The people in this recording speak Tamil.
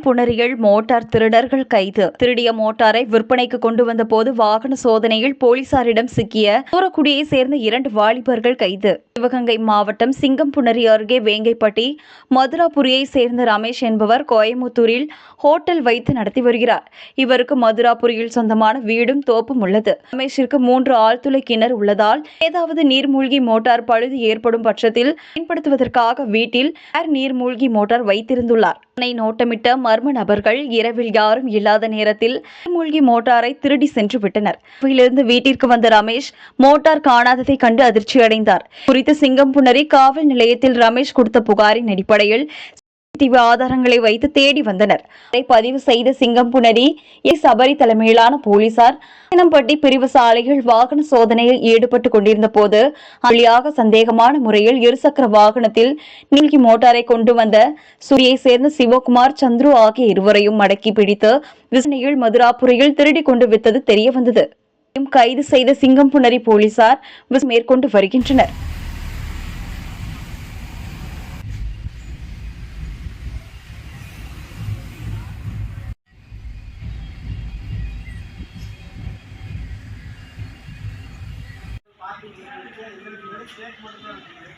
சிங்கம்புணரியில் மோட்டார் திருடர்கள் கைது. திருடிய மோட்டாரை விற்பனைக்கு கொண்டு வந்த போது வாகன சோதனையில் போலீசாரிடம் சிக்கிய தூரக்குடியை சேர்ந்த இரண்டு வாலிபர்கள் கைது. சிவகங்கை மாவட்டம் சிங்கம்புணரி அருகே வேங்கைப்பட்டி மதுராபுரியை சேர்ந்த ரமேஷ் என்பவர் கோயமுத்தூரில் ஹோட்டல் வைத்து நடத்தி வருகிறார். இவருக்கு மதுராபுரியில் சொந்தமான வீடும் தோப்பும் உள்ளது. ரமேஷிற்கு மூன்று ஆழ்துளை கிணறு உள்ளதால் ஏதாவது நீர்மூழ்கி மோட்டார் பழுது ஏற்படும் பட்சத்தில் பயன்படுத்துவதற்காக வீட்டில் நீர்மூழ்கி மோட்டார் வைத்திருந்துள்ளார். நோட்டமிட்ட மர்ம நபர்கள் இரவில் யாரும் இல்லாத நேரத்தில் மூழ்கி மோட்டாரை திருடி சென்று விட்டனர். இதிலிருந்து வீட்டிற்கு வந்த ரமேஷ் மோட்டார் காணாததை கண்டு அதிர்ச்சியடைந்தார். குறித்து சிங்கம்புணரி காவல் நிலையத்தில் ரமேஷ் கொடுத்த புகாரின் அடிப்படையில் சிசிடிவி ஆதாரங்களை வைத்து தேடி வந்தனர். அதை பதிவு செய்த சிங்கம்புணரி ஏ. சபரி தலைமையிலான போலீசார் சினம்பட்டி பிரிவு சாலையில் வாகன சோதனையில் ஈடுபட்டு கொண்டிருந்த போது அழியாக சந்தேகமான முறையில் இருசக்கர வாகனத்தில் நீல்கி மோட்டாரை கொண்டு வந்த சூரியை சேர்ந்த சிவகுமார் சந்துரு ஆகிய இருவரையும் மடக்கி பிடித்து விசனையில் மதுராபுரியில் திருடி கொண்டு வித்தது தெரிய வந்தது. கைது செய்த சிங்கம் புனரி போலீசார் மேற்கொண்டு வருகின்றனர். ಮಾಡಿದ್ದೀವಿ